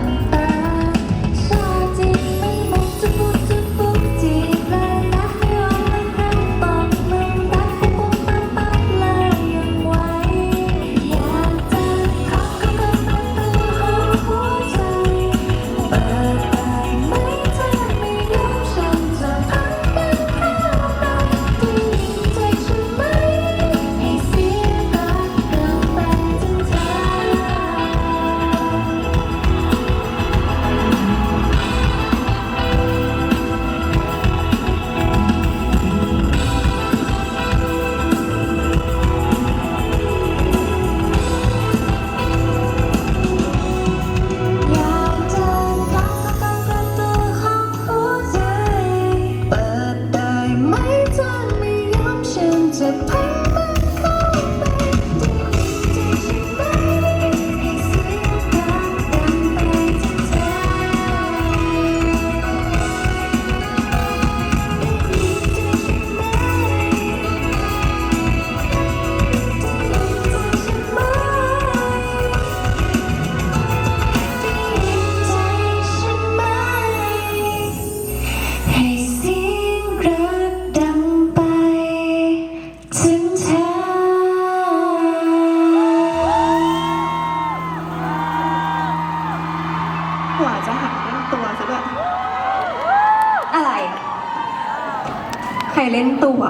Bye. and อะไร ใครเล่นตัว